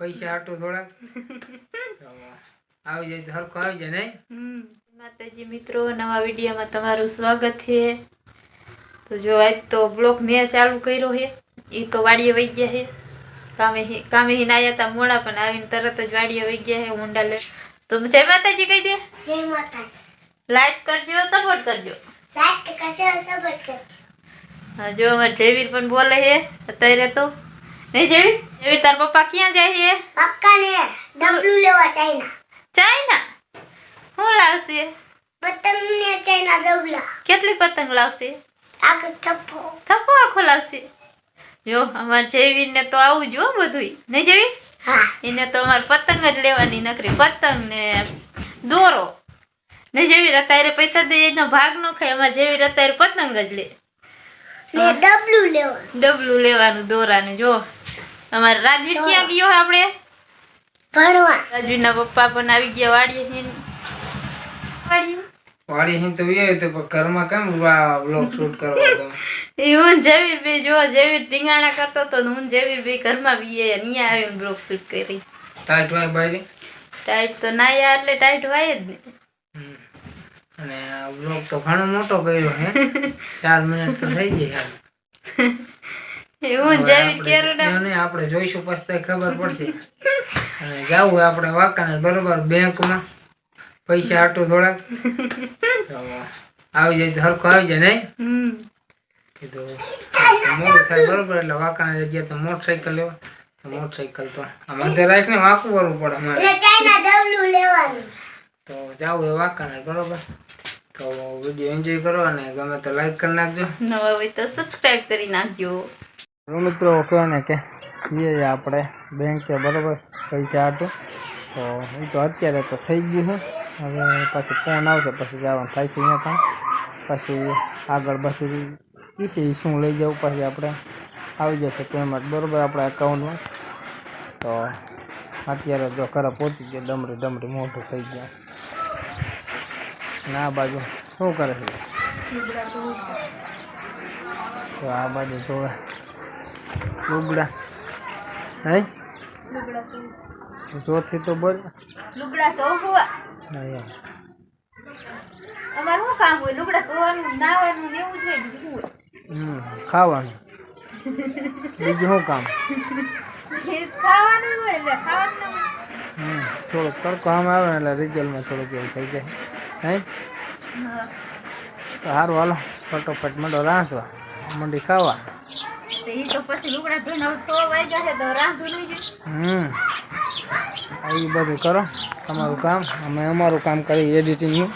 પૈસા આટો થોડા આવી જાય તો હરખું આવી જાય નહીં? માતાજી મિત્રો નવા વિડીયોમાં તમારું સ્વાગત છે. તો જો આજ તો બ્લોક મેં ચાલુ કર્યો છે. એ તો વાડીએ વહી ગયા છે. કામે કામે હિન આવ્યા તા મોડા પણ આવીને તરત જ વાડીએ વહી ગયા છે ઊંડા લે. તો જય માતાજી કહી દે. જય માતાજી. લાઈક કરજો સપોર્ટ કરજો. લાઈક કરજો સપોર્ટ કરજો. હા જો અમારે જયવીર પણ બોલે છે અત્યારે તો. નહીં જયવીર? જયવીર તાર પપ્પા ક્યાં જાય છે? ને ડબલું લેવા ચાઇના. ચાઇના? શું લાવશે? પતંગને ચાઇના ડબલા. કેટલી પતંગ લાવશે? આગ થપ્પો. થપ્પો આખો લાવશે? જો અમારે જયવીરને તો આવું જો બધું નહીં જેવી? હા. એને તો અમાર પતંગ જ લેવાની નકરી પતંગ ને દોરો. નહીં જેવી અત્યારે પૈસા દે એનો ભાગ ન ખાય. અમારે જેવી અત્યારે પતંગ જ લે. ને ડબલું લેવા ડબલું લેવાનું દોરાને જો. અમારે રાજવીર ક્યાં ગયો આપણે? ભણવા. રાજવીરના પપ્પા પણ આવી ગયા વાડીએ હિન વાડીએ? વાડી અહીં તો ઘરમાં કેમ બ્લોગ શૂટ કરવા તો એ હું જયવીર ભાઈ જો ટીંગાણા કરતો તો હું જયવીર ભાઈ ઘરમાં બી અહીંયા આવીને બ્લોક શૂટ કરી. ટાઈટ વાય બારી? ટાઈટ તો ના યાર એટલે ટાઈટ વાય જ ને. અને બ્લોગ તો ઘણો મોટો કર્યો હે. ચાર મિનિટ તો થઈ ગઈ હાલ. એ હું જયવીર કેરું ને આપણે આપણે જોઈશું પછી ખબર પડશે. અને જાવું હોય આપણે વાંકાને બરોબર? બેંકમાં. પૈસા આટું થોડાક. તો આવી જાય તો હરખું આવી જાય નહીં? કીધું તો મોડું થાય બરોબર? એટલે વાંકાને જગ્યાએ તો મોટરસાઇકલ લેવા. તો મોટરસાઇકલ તો આ મધ્ય રાખીને વાંકું કરવું પડે અમારે. તો જાવું હોય વાંકાને બરોબર? તો વીડિયો એન્જોય કરો અને ગમે તો લાઈક કરી નાખજો. નવા હોય તો સબસ્ક્રાઇબ કરી નાખજો. મિત્રો કહો ને કે જઈએ આપણે બેંકે બરોબર પૈસા હાટું તો એ તો અત્યારે તો થઈ ગયું છે હવે પછી ફોન આવશે પછી જવાનું થાય છે અહીંયા પણ પછી આગળ બધું ઈ છે ઈ શું લઈ જવું પછી આપણે આવી જશે પેમેન્ટ બરોબર આપણા એકાઉન્ટમાં તો અત્યારે જો ઘરે પહોંચી ગયા, ડમરી ડમરી મોટું થઈ ગયા. અને આ બાજુ શું કરે છે? તો આ બાજુ જોવે લુગડા. હે? જોરથી તો બોલ. લુગડા તો હોવા. અમારે શું કામ હોય? લુગડા ધોવાનું નાવાનું ને એવું જ હોય બીજું હોય? હમ ખાવાનું. બીજું શું કામ? ખાવાનું હોય એટલે ખાવાનું હમ થોડોક તડકો આમ આવે એટલે રિઝલ્ટમાં થોડુંક એવું થઈ જાય. હે? તો સારું હાલો. ફટોફટ મંડો રાંધવા. મંડી ખાવા. તો એ હમ. આ બધું કરો. તમારું કામ. અમે અમારું કામ કરી એડિટિંગનું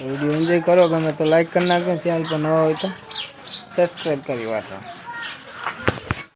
વીડિયો એન્જોય કરો. ગમે તો લાઈક કરી નાખજો. ચેનલ પર નવા હોય તો સબસ્ક્રાઈબ કરી વાળો